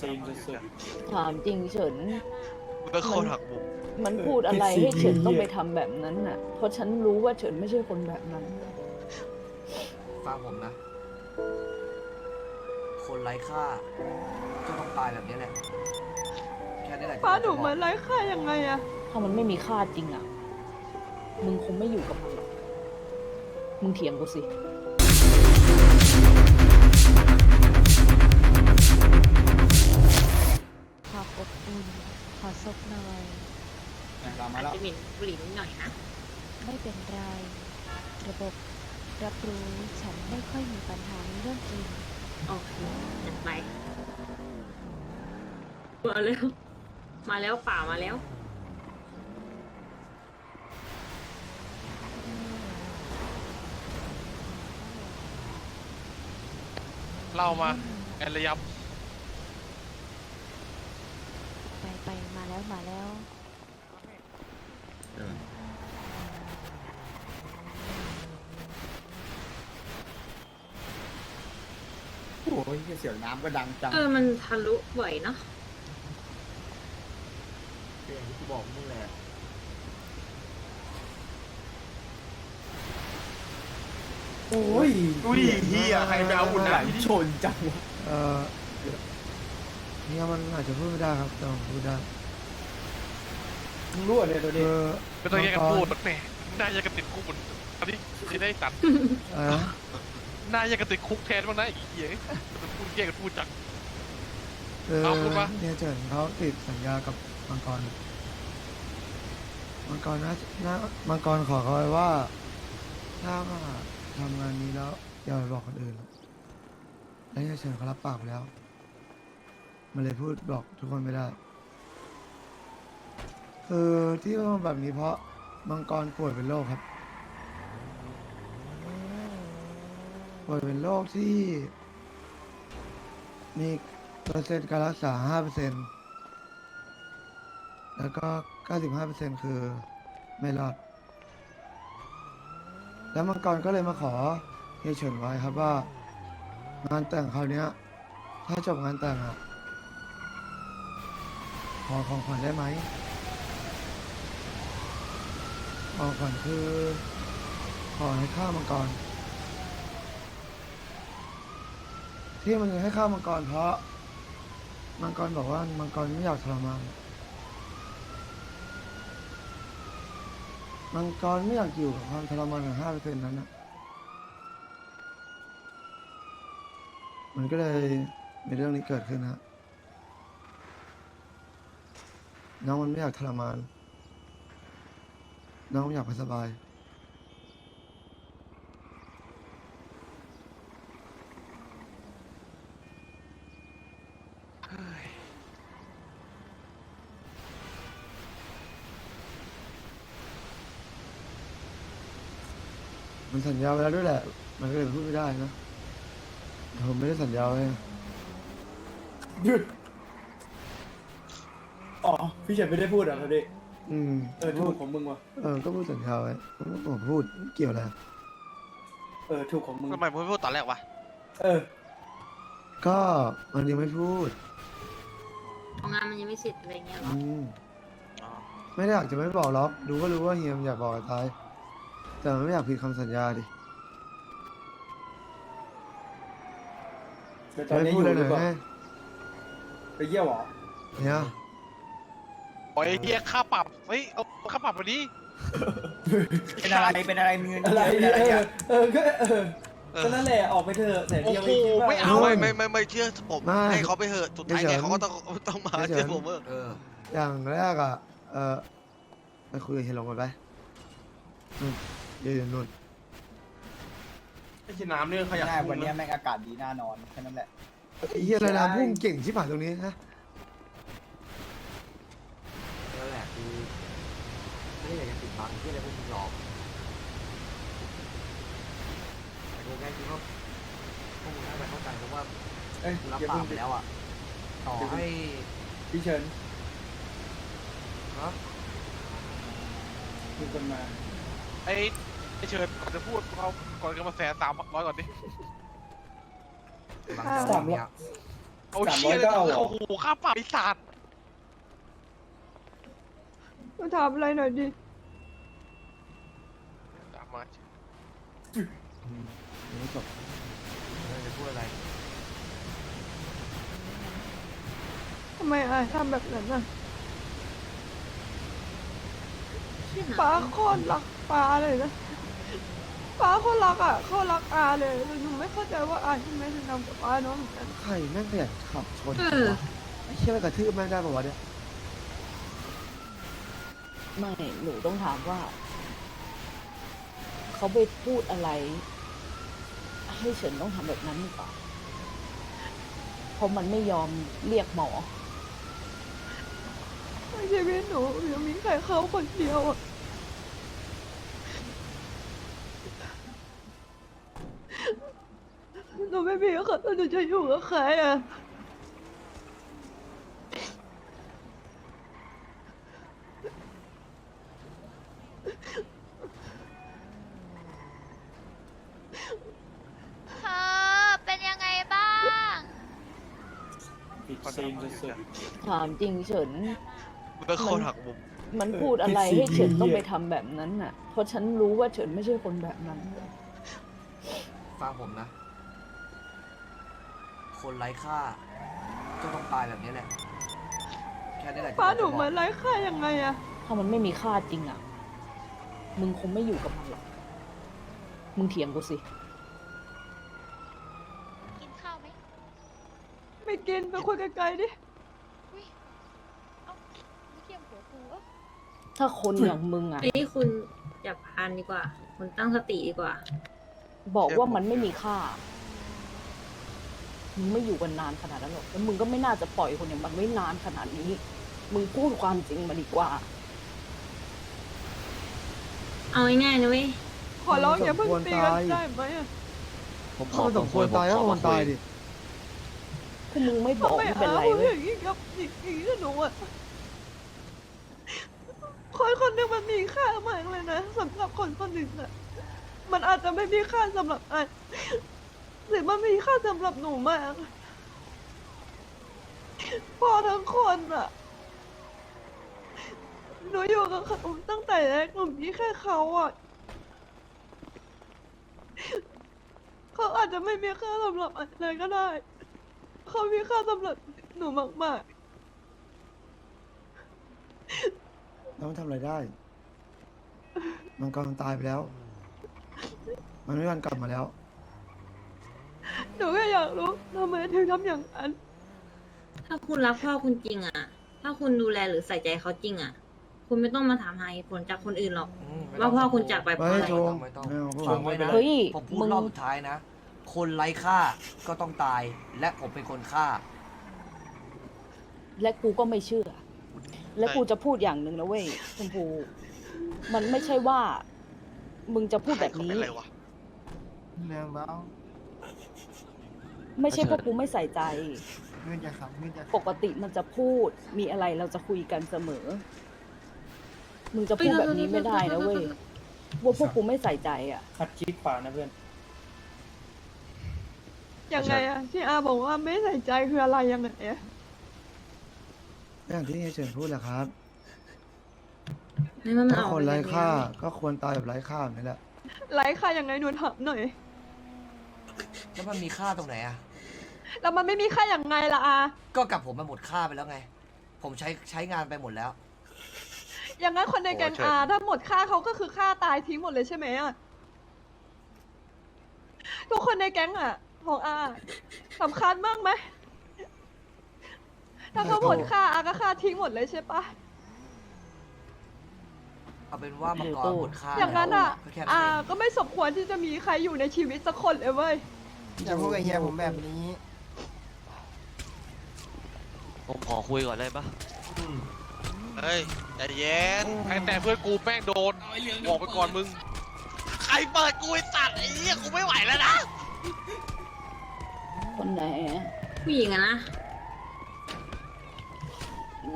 ซีนสุดถามจริงเฉิน มันก็โคตรหักมุมมันพูดอะไรให้เฉินต้องไปทำแบบนั้นน่ะ เพราะฉันรู้ว่าเฉินไม่ใช่คนแบบนั้น ฟังผมนะ คนไร้ค่าก็ต้องตายแบบนี้แหละ แค่นี้แหละที่ป้าผมหนูจะบเหอมือกนไร้ค่ายังไงอะถ้ามันไม่มีค่าจริงอะ มึงคงไม่อยู่กับมันหรอก มึงเถียงกูสิ ซบหน่อยๆตามมาแล้วจะหมิ่นบุหรี่นิดหน่อยนะไม่เป็นไร ระบบ รับรู้ฉันไม่ค่อยมีปัญหาในเรื่องกิน โอเคจัดไปมาแล้ว มาแล้วป่ามาแล้ว เล่ามาแอนระยับ ไปไปมา แล้วมาแล้วโอ้ยเสียงน้ำก็ดังจังเออ มันทะลุบ่อยเนาะอย่างที่กูบอกมึงแหละโอ้ยอุ้ยเฮียใครไปเอาอุ่นไหลน้ำที่ชนจังวะเอ่อเนี่ยมันอาจจะพูดไม่ได้ครับแต่ผมพูดได้มึง รู้อะไรตัวคืนี้อไม่ต้องแยกกันพูดมันแหมหน้าแยกกันติดคุกมันอันนี้จะได้ตัดอะไรนะหน้าแยกกันติดคุกแทนบ้างนะไอ้เหี้ยมันพูดแยกกันพูดจังคือเอาพูดมาเนี่ยเจินเขาติดสัญญากับมังกร มังกรนะนะมังกรขอเขาไว้ว่า ถ้าว่าทำงานนี้แล้วอย่าไปบอกคนอื่นแล้วเนี่ยเฉินเขารับปากไปแล้ว มันเลยพูดบอกทุกคนไม่ได้ คือที่ต้องแบบนี้เพราะมังกรป่วยเป็นโรคครับ ป่วยเป็นโรคที่ มีเปอร์เซ็นต์การรักษา5%แล้วก็95%คือไม่รอด แล้วมังกรก็เลยมาขอเฮียเฉินไว้ครับว่า งานแต่งคราวนี้ย ถ้าจบงานแต่งอะขอของขวัญได้ไหม ของขวัญคือขอให้ฆ่ามังกร ที่มันให้ฆ่ามังกรเพราะ มังกรบอกว่ามังกรไม่อยากทรมานมังกรไม่อยากอยู่กับความทรมานของห้าเปอร์เซ็นต์นั้นนะมันก็เลยมีเรื่องนี้เกิดขึ้นนะน้องมันไม่อยากทรมาน น้องอยากไปสบาย มันสัญญาไว้แล้วด้วยแหละ มันก็เลยพูดไม่ได้นะผมไม่ได้สัญญาไว้นะหยุด อ๋อ พี่เฉินไม่ได้พูดเหรอะตัวนี้ อืมเออถูกของมึงว่ะเออก็พูดสัญญาไว้ผมผมพูดเกี่ยวอะไรเออถูกของมึงทำไมมึงไม่พูดตอนแรกวะ เออก็มันยังไม่พูด ของงานมันยังไม่เสร็จอะไรเงี้ยหรออืมอ๋อ ไม่ได้อยากจะไม่บอกหรอกรู้ก็รู้ว่าเฮียมนอยากบอกกับตายแต่มันไม่อยากผิดคำสัญญาดิเดี๋ยวตจะอนไม่นี้อพูดยู่เลยหหรือน่อยเปล่าไงไปเยี่ยวเหรอเนี่ย โอ้ยเหี้ยค่าปรับเฮ้ยเอาค่าปรับมาดิเป็นอะไร เป็นอะไรมีเงินอะไรเยอะเป็นอะไรเอออะเออก็เออเออก็นั่นแหละออกไปเถอะแต่โอ้เดียวโหคิดว่าไม่เอาไม่ไม่ไม่ไม่เชื่อผมไม่ให้เขาไปเหอะสุดท้ายไงเขาก็ต้องต้องมาเดี๋ยว เชื่อผมเออเอออย่างแรกอะ เออไปคุยกับเฮียหลงกันไปนู่นยืนอยู่นู่นไอ้ชิน้ำเนี่ยขยันได้วันเนี้ยแม่งอากาศดีน่านอนแค่นั้นแหละไอ้เฮียอะไรนะพุ่งเก่งชิบหายตรงนี้นะ นั่นแหละคือไม่ได้อยากจะปิด บังที่อะไรพวกมึงหรอกแต่กูแค่คิดว่าพวกมึงน่าจะเข้าใจเพราะว่าเอ้ยกูรับอย่าปาเพิ่งกไปแล้วอะ ต่อให้พี่เฉินฮะมีคนมาไอ้ไอ้เชิญก่อนจะพูดเอาก่อนจะมาแสนสามร้อยก่อนดิบางสามร้อยสิ่งเนี่ยเอาเชี่ยเลยโอ้โหค่าปรับไอ้สัตว์มาถามอะไรหน่อยดิ ตามมายังไม่จบเออจะพูดอะไร ทำไมอายทำแบบนั้นอะที่ไหนป้าโคตรรักป้าเลยนะป้าโคตรรักอะโคตรรักอาเลยแต่หนูไม่เข้าใจว่าอาทำไมถึงทำกับป้าน้องเหมือนกันใครแม่งขยันขับชนเออไอ้เชี่ยไปกระทืบแม่งได้ปะวะเนี่ยไม่ หนูต้องถามว่า เขาไปพูดอะไร ให้เฉินต้องทำแบบนั้นหรือเปล่าเพราะมันไม่ยอมเรียกหมอชีวิตหนูยังมีใครเขาคนเดียวอะหนูไม่มีใครแล้วหนูจะอยู่กับใครอะเธอเป็นยังไงบ้าง ปิดซีนสุด ถามจริงเฉินมึงก็โคตรหักมุมมันพูดอะไรให้เฉินต้องไปทำแบบนั้นน่ะ เพราะฉันรู้ว่าเฉินไม่ใช่คนแบบนั้น ฟังผมนะ คนไร้ค่า ก็ต้องตายแบบนี้แหละ แค่นี้แหละป้าหนูที่ผจะบเหมืออกนไร้ค่ายังไงอะถ้ามันไม่มีค่าจริงอะมึงคงไม่อยู่กับมันหรอก มึงเถียงกูสิ กินข้าวไหม ไม่กินไปคุยไกลๆดิ อุ้ย เอ้าไม่เทียมหัวกูเอ้า ถ้าคนอย่างมึงอะอันนี้คุณจับพานดีกว่า คุณตั้งสติดีกว่า บอกว่ามันไม่มีค่า มึงไม่อยู่กันนานขนาดนั้นหรอก แล้วมึงก็ไม่น่าจะปล่อยคนอย่างมันไว้นานขนาดนี้ มึงพูดความจริงมาดีกว่า เอาง่ายๆนะเว้ย ขอร้องอย่าเพิ่งตีกันได้ไหมอะผมเขาสมควรตายก็ควรตายดิ ถ้ามึงไม่บอกไม่เป็นไรพูดเว้ยอย่างนี้กับอย่างนี้กับหนูอะ คนคนหนึ่งมันมีค่ามากเลยนะสำหรับคนคนหนึ่งอะมันอาจจะไม่มีค่าสำหรับอันหรือมันมีค่าสำหรับหนูมากพอทั้งคนอะหนูอยู่กับเขาตั้งแต่แรกหนูมีแค่เขาอะเขาอาจจะไม่มีค่าสำหรับอะไรก็ได้ เขามีค่าสำหรับหนูมาก แล้วมันทำอะไรได้ มันกำลังตายไปแล้ว มันไม่มีวันกลับมาแล้วๆหนูก็อยากรู้ทำไมถึงทำอย่างนั้น ถ้าคุณรักพ่อคุณจริงอะถ้าคุณดูแลหรือใส่ใจเขาจริงอะคุณไม่ต้องมาถามหาเหตุผลจากคนอื่นหรอกอืมไม่ว่าต้งพ่อคุณจากไปเพราะไม่อะไรโชไม่ว์ต้องไม่ต้องไม่เอาพวกฟังไว้นะเฮ้ยผมพูดมึง รอบสุดท้ายนะ คนไร้ค่าก็ต้องตาย และผมเป็นคนฆ่า และกูก็ไม่เชื่อ และกูจะพูดอย่างหนึ่งนะเว้ยชมพูมันไม่ใช่ว่า มึงจะพูดแบบนี้ใครเขาเป็นอะไรวะแมวเบ้าไม่ใช่เพราะกูไม่ใส่ใจ เงื่อนจะขับเงื่อนจะปกติมันจะพูดมีอะไรเราจะคุยกันเสมอ มึงจะพูดแบบนี้ไม่ได้นะเว้ยว่าพวกกูไม่ใส่ใจอะๆคัดคิดปากนะเพื่อน ยังไงอะที่อาบอกว่าไม่ใส่ใจคืออะไรยังไงอะ อย่างที่เฮียเฉินพูดแหละครับ ไม่ว่ามันถ้าออกคนไปไร้แบบนี้ค่าก็ควรตายแบบไร้ค่าแบบนี้แหละ ไร้ค่ายังไงหนูถามหน่อย แล้วมันมีค่าตรงไหนอะแล้วมันไม่มีค่าอย่างไงล่ะอาก็กับผมมันหมดค่าไปแล้วไง ผมใช้ใช้งานไปหมดแล้ว อย่างนั้นคนในแก๊งโอ้ใช่อาถ้าหมดค่าเขาก็คือค่าตายทิ้งหมดเลยใช่ไหมอะทุกคนในแก๊งอะของอาสำคัญมากไหม ถ้าเขาหมดค่าอาก็ค่าทิ้งหมดเลยใช่ปะ เอาเป็นว่ามังกรหมดค่าอย่างนั้นอะ แล้วก็แค่นั้นอาเองก็ไม่สมควรที่จะมีใครอยู่ในชีวิตสักคนเลยเว้ย จะพูดกับเฮียผมแบบนี้ ผมขอคุยก่อนได้ปะเฮ้ยใจเย็นใครแต่เพื่อนกูแม่งโดนบอกไปก่อนมึง ใครเปิดกูไอ้สัตว์ไอ้เหี้ยกูไม่ไหวแล้วนะ คนไหนอะผู้หญิงอะนะ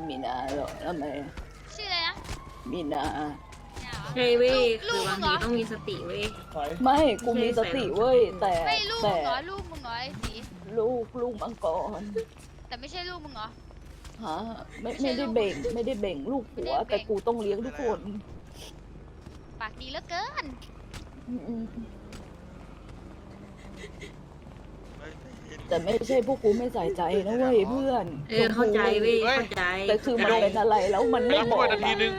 มีนาหรอกทำไมชื่ออะไรนะมีนาใช่เว้ยลูคือกบางเหรทีอต้องมีสติเว้ยถอยไม่กูมีสติเว้ย แต่ไม่ลูกแต่มึงเหรอลูกมึงเหรอไอ้สีลูกลูกมังกรแต่ไม่ใช่ลูกมึงเหรอ ฮะไม่ไม่ไม่ใช่ได้ลูกเบ่ง ไม่ได้เบ่งลูกผัว ไม่ได้เบ่ง แต่กูต้องเลี้ยงทุกคนปากดีเหลือเกินอืมเฮ้ย แต่ไม่ใช่พวกกูไม่ใส่ใจนะเว้ยเพื่อนเออเข้าใจเว้ยเฮ้ยเข้าใจแต่คือมันเป็นอะไรแล้วมันไปไม่รับเหด้วมาะยนาทีนึง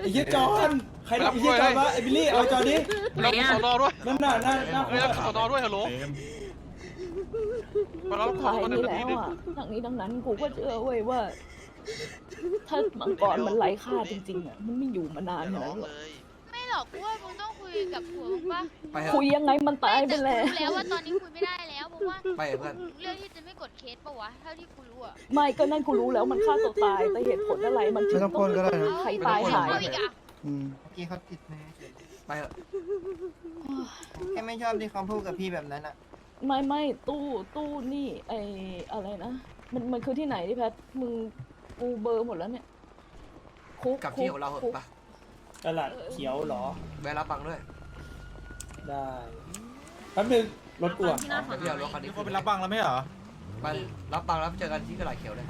ไอ้เหี้ยจอนใครรับไอ้เหี้ยจอนวะไอ้บิลลี่เอาจอนดิไปรับสอนอด้วยนั่นน่ะนั่นน่ะเฮ้ยรับสอนอด้วยฮัลโหลมารับสอท้ายนอนี้นาทีแล้วนึงอะทั้งนี้ทั้งนั้นกูก็เชื่อเว้ยว่า ถ้ามังกรมันไร้ค่าจริงๆอะมันไม่อยู่มานานอย่าขร้นาอดงนั้นหรอกเลยไม่ หรอกกูว่ามึงต้องคุยกับผัวมึงปะไปเถคุยอะยังไงมันตายไปแต่แล้วกูรู้แล้วว่าตอนนี้คุยไม่ได้แล้วเพราะว่าไปเถอะเพื่อน เรื่องที่จะไม่กดเคสปะวะเท่าที่กูรู้อะไม่ก็นั่นกูรู้แล้วมันฆ่าตัวตายแต่เหตุผลอะไรมันถึไม่ต้องปล้นก็ได้นะ ใครตายหาย เอาอีกอะอืมเมื่อกี้เขาติดมือเฉยไปเถอะแค่ไม่ชอบที่เขาพูดกับพี่แบบนั้นอะ ไม่ไม่ตู้ตู้นี่ไออะไรนะมันมันคือที่ไหนที่แพทมึงกูเบอร์หมดแล้วเนี่ยคุกกลับที่ของเราเหคุอะกไป ตลาดเขียวเหรอ แวะรับบังด้วยได้แป๊บนึงรถกูอะที่หน้าสอนเดี๋ยวอรถคันนี้เขาไปรับบังแล้วไม่เหรอ ไปรับบังแล้วเจอกันที่ตลาดเขียวเลย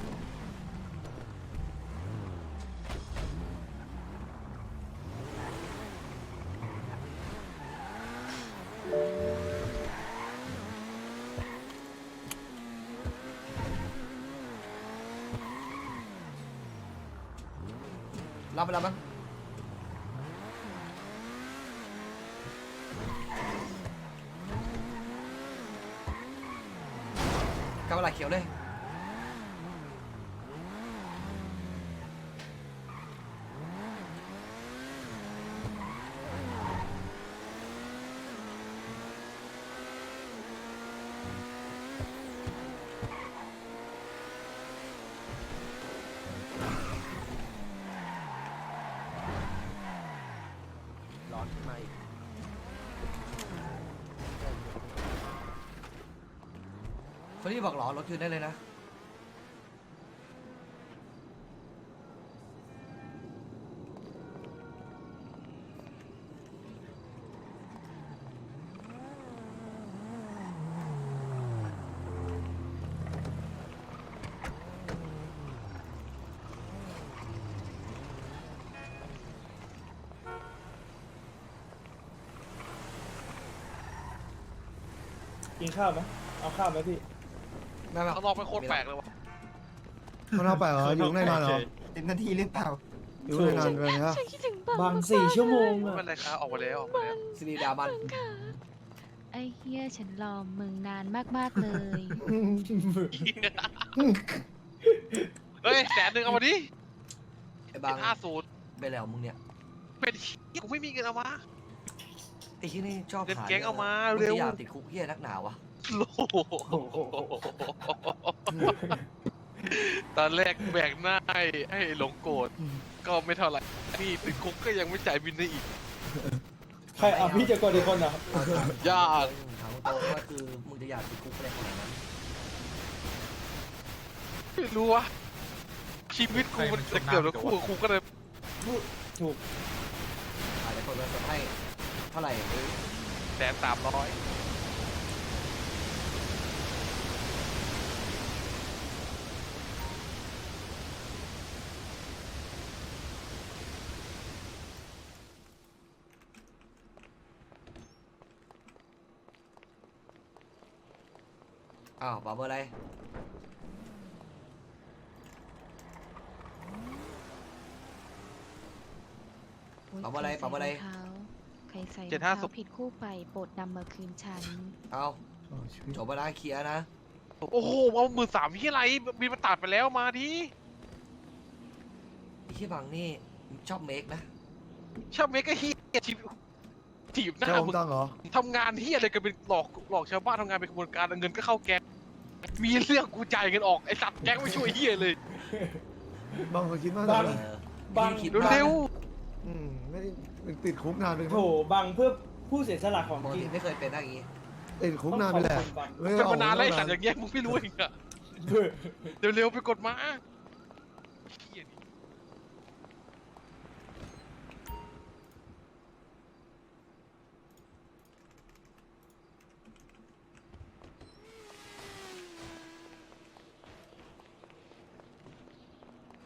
รับไปแล้วมั้ง กลับตลาเขียวเลย ร้อนขึ้นมาอีก คนที่บอกหรอรถคืนได้เลยนะ กินข้าวไหมเอาข้าวไหมพี่ ไม่ไม่ข้างนอกไม่โคตรแปลกเลยวะมันเอาไปเหรออยู่ข้างในนานเหรอเต็มนาทีหรือเปล่าอยู่ข้างในนานไปฮะบางสี่ชั่วโมงไม่อะเป็นไรครับออกมาแล้วออกมาแล้วสิริดาบันไอ้เฮียฉันรอมึงนานมากๆเลย เฮ้ยแสนหนึ่งเอามาดิไอ้บางห้าศูนย์ไปแล้วมึงเนี่ยเป็นเหี้ยกูไม่มีเงินเอามา ไอ้ที่นี่ชอบเงินขายแก๊งเอามามึงเร็วจะอยากติดคุกเฮียนักหนาวะ โลตอนแรกแบกหน้าให้ให้หลงโกรธก็ไม่เท่าไหร่นี่ติดคุกก็ยังไม่จ่ายบินได้อีก ใครอะพี่จะกดอีกคนเหรอยาก ถามตรงๆว่าคือมึงจะอยากติดคุกอะไรขนาดนั้นไม่รู้วะชีวิตกูมันจะเกิดแล้วคู่กูก็เลยถูกอาจจะคนละคนให้เท่าไหร่แสนสามร้อย อ้าวบอกเบอร์อะไรปรับอะไรปรับอะไร ใครใส่เจ็ดห้าสุผิดคู่ไปโปรดนำมาคืนฉัน เอาอ๋อชีวิตจบเวลาเคลียร์นะ โอ้โหเอาหมื่นสามที่อะไรบินมาตัดไปแล้วมาดิไอ้ที่บังนี่ชอบเมคนะชอบเมกะเฮียชีวิต ถีบหน้าเจ้าอมมึงตังเหรอทำงานเฮียอะไรกันเป็นหลอกหลอกชาวบ้านทำงานเป็นขบวนการเอาเงินก็เข้าแก๊งมีเรื่องกูจ่ายเงินออกไอ้สัตว์แก๊งไม่ช่วยเฮียเลยบางคนคิดว่าบางแบบเออบังพี่คิดเร็วอืมไม่ได้ติดคุกนานไปโถบางเพื่อผู้เสียสละของปกจริติงไม่เคยเป็นอย่างงี้ติดคุกนานไปแหละต้องขอบคุณบังไม่ๆได้เป็นออกมานานแล้วไอ้มสัตว์อย่างเงี้ยมึงไม่รู้เองอะเร็วๆไปกดมา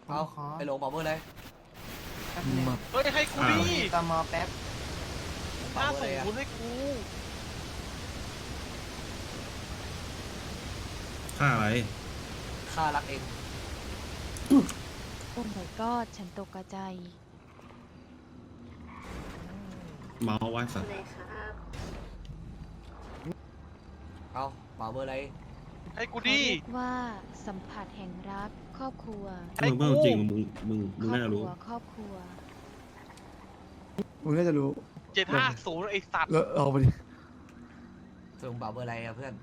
เอาไอ้หลงบอกเบอร์อะไรมาเฮ้ยให้กูดิตมแป๊บห้าศูนย์ให้กูค่าอะไรค่ารักเอง โอ้ my god ฉันตกกระใจเมาไว้สัตว์เอาบอกเบอร์อะไรให้กูเขาดิเรียกว่าสัมผัสแห่งรัก ครอบครัวไอ้มึงเพิ่งกูจริงมึงมึงคมึงรอบน่าจะครัรู้วครอบครัวมึงน่าจะรู้เจ็ดห้าศูนย์ไอ้สัตว์ แล้วเอาไปดิส่งบอกเบอร์อะไรอะเพื่อน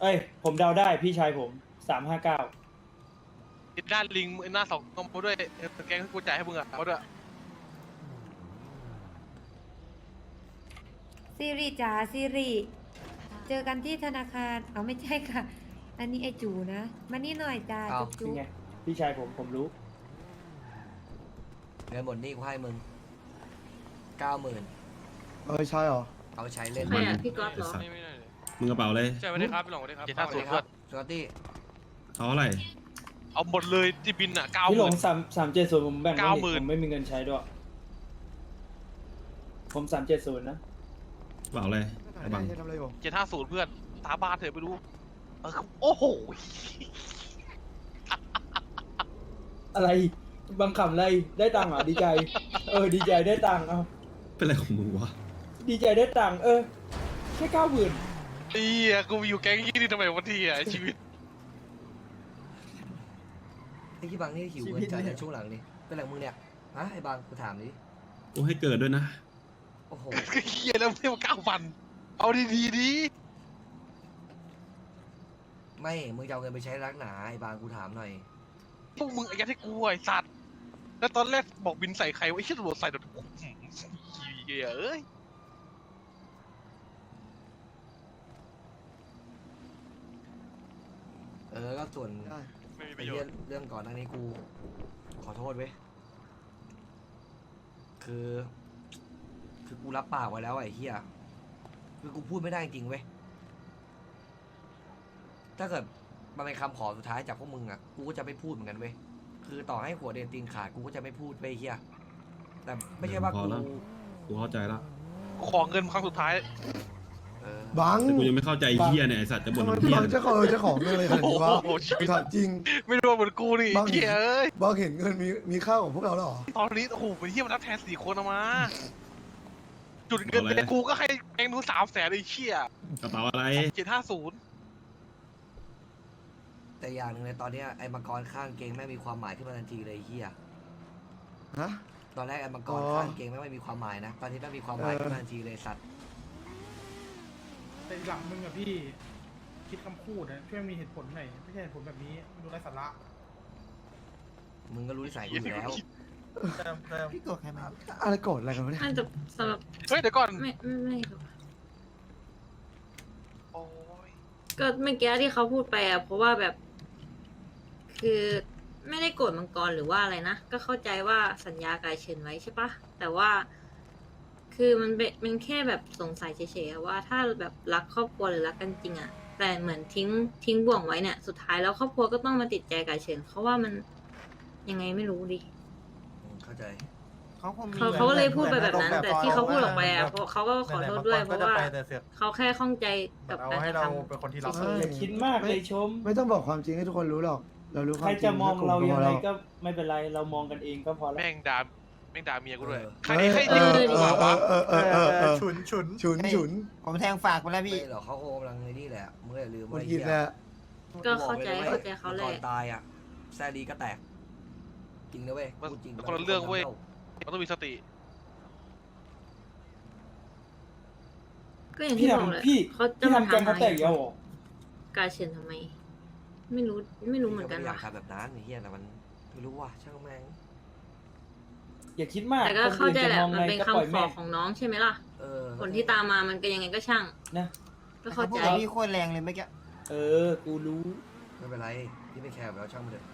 เอ้ย ผมเดาได้พี่ชายผมสามห้าเก้าไอ้หน้าลิงไอ้หน้าสองกมาด้วยเออแกงให้กูจ่ายให้มึงอะเอาด้วยซีรีจ๋าซีรี เจอกันที่ธนาคาร เอาไม่ใช่ค่ะ อันนี้ไอจูนะ มานี่หน่อยจ้าเอา จุ๊บนี่ไงพี่ชายผมผมรู้ เงินหมดหนี่กูให้มึงเก้าหมื่นเออใช่เหรอ เอาไปใช้เล่นใครอะพี่ก๊อตเหรอ ไม่ไม่ได้เลยมึงกระเป๋าเลยใช่ไม่ได้ครับพี่หลงไม่ได้ครับเจ็ดห้าศูนย์คเพื่รัอบนสกอตตี้เอาอะไรเอาหมดเลยที่บินอะเก้าหพี่หลมื่งน สามสามเจ็ดศูนย์ผมแบ่งเก้าให้หมื่ผนมไม่มีเงินใช้ด้วย ผมสามเจ็ดศูนย์นะ กระเป๋าเลยไอ้บังจะทำอะไรอยู่เจ็ดห้าศูนย์เพื่อนตาบานเถอะไปดู เออโอ้โหอะไรบังคำอะไรได้ตังค์เหรอดีใจ เออ ดีใจได้ตังค์เอาเป็นอะไรของมึงวะ ดีใจได้ตังค์เออแค่เก้าหมื่นเอียกูอยู่แก๊งยี่นี่ทำไมวันที่อะไอ้ชีวิตไอ้ที่บังนี่หิวเงินจ่ายในช่วงหลังนี่เป็นอะไรของมึงเนี่ยฮะไอ้บังกูถามดิกูให้เกิดด้วยนะ โอ้โหเฮียแล้วเที่ยวเก้าพันเอาดีดีๆดี ไม่มึงจะเอาเงินไปใช้รักหนาไอ้บางกูถามหน่อย พวกมึงไอ้ยัดให้กูไอ้สัตว์ แล้วตอนแรกบอกบินใส่ใครวะไอ้เชี่ยตำรวจใส่แบบเฮียเอ้ยเออก็ส่วนได้ ไม่มีปไอ้ระโยเรื่ชน์เรื่องก่อนหน้านี้กู ขอโทษเว้ยคือ คือกูรับปากไว้แล้วไอ้เหี้ยคือกูพูดไม่ได้จริงเว้ย ถ้าเกิดมันเป็นคำขอสุดท้ายจากพวกมึงอะกูก็จะไม่พูดเหมือนกันเว้ยคือต่อให้หัวเดนตีนขาดกูก็จะไม่พูดเว้ยไอ้เหี้ยแต่ไม่ใช่ว่าพอกูแล้ว กูเข้าใจแล้วขอเงินครั้งสุดท้าย เออ บังแต่กูยังไม่เข้าใจไอ้เฮียเนี่ยไอสัตว์จะบ่นทำไมเฮียบังเลยจะขอจะของเงินอะไรขนาดนี้วะโอ้โหชีวิต ถามจริง ไม่โดนเหมือนกูนี่บ้างเฮียเอ้ยบังเห็นเงินมีมีค่าของพวกเราแล้วเหรอตอนนี้โอ้โหเป็นเฮียมันนับแทนสี่คนเอามา จุดเงินเนี่ยกูก็ให้แองนู้นสามแสนไอ้เชี่ยกระเป๋าอะไรเจ็ดห้าศูนย์ แต่อย่างหนึ่งในตอนเนี้ยไอ้มังกรข้างเกงแม่งมีความหมายขึ้นมาทันทีเลยไอ้เฮียฮะ ตอนแรกไอ้มังกรอ๋อ ข้างเกงแม่งไม่มีความหมายนะตอนนี้แม่งมีความหมายเออขึ้นมาทันทีเลยสัตว์แต่หลังมึงอะพี่ คิดคำพูดนะช่วยมีเหตุผลหน่อยไม่ใช่เหตุผลแบบนี้ดูไร้สาระมึงก็รู้นิสัยกูอยู่แล้ว เติมเติมพี่กดใครมาอะไรโกรธอะไรกันวะเนี่ยน่าจะสำหรับเฮ้ยเดี๋ยวก่อน ไม่ไม่ไม่หรอกโอ้ยก็เมื่อกี้ที่เขาพูดไปอะเพราะว่าแบบ คือไม่ได้โกรธมังกรหรือว่าอะไรนะ ก็เข้าใจว่าสัญญากายเชิญไว้ใช่ปะแต่ว่า คือมันเป็นมันแค่แบบสงสัยเฉยๆอะว่าถ้าแบบรักครอบครัวหรือรักกันจริงอะแต่เหมือนทิ้งทิ้งบ่วงไว้เนี่ย สุดท้ายแล้วครอบครัวก็ต้องมาติดใจกายเชิญเขาว่ามันยังไงไม่รู้ดิ อืมเข้าใจ เขาคงมีเขาเขาก็เลยพูดไปแบบนั้น แต่ที่เขาพูดออกไปอะเพราะเขาก็ขอโทษด้วยเพราะว่าเขาแค่ข้องใจกับการกระทำ เป็นคนที่รับใช่อย่าคิดมากเลยชม ไม่ต้องบอกความจริงให้ทุกคนรู้หรอก เรารู้ควาใครมจริงจะมองให้กลุ่เราก็ยัพงอไงแล้วก็ไม่เป็นไรเรามองกันเองก็พอแล้ว แม่งด่าแม่งด่าเมียกูด้วยเออใครใครเอเรียกอกูมาวะเออเออเออเออเออฉุนฉุนฉุนฉุนผมแทงฝากไปแล้วพี่ ไม่หรอกเขาโกงลังในนี่แหละมึงอย่าลืมมันไอ้กิเหี้นยแหละก็เข้าใจกูบอกลยเข้าใจเขาแหละ ก่อนตายอะแซดีก็แตก จริงนะเว้ยพูดจริงมันคนละเรื่องเว้ย มันต้องมีสติ ก็อย่างพี่ที่บอกแหละทำพี่เขาจะพี่มาทำแกงทำเขาไมแตกเยอะเหรอการเชิญทำไม ไม่รู้ไม่รู้เหมือนกันไอยาว่ะ กทำแบบนั้นไอ้เหี้ยแต่มันไม่รู้ว่ะช่างแม่งอย่าคิดมากแต่ก็เข้าใจแหละคมันอื่เป็นจะมองไงก็ปล่อยคำขอแม่งของน้องใช่ไหมล่ะ เออผลที่ตามมามันก็ยังไงก็ช่าง นะ ก็เข้าพูดใจกับพี่โคตรแรงเลยเมื่อกี้ เออ กูรู้ ไม่เป็นไรพี่ไม่แคร์อยู่แล้วช่างมันเถอะ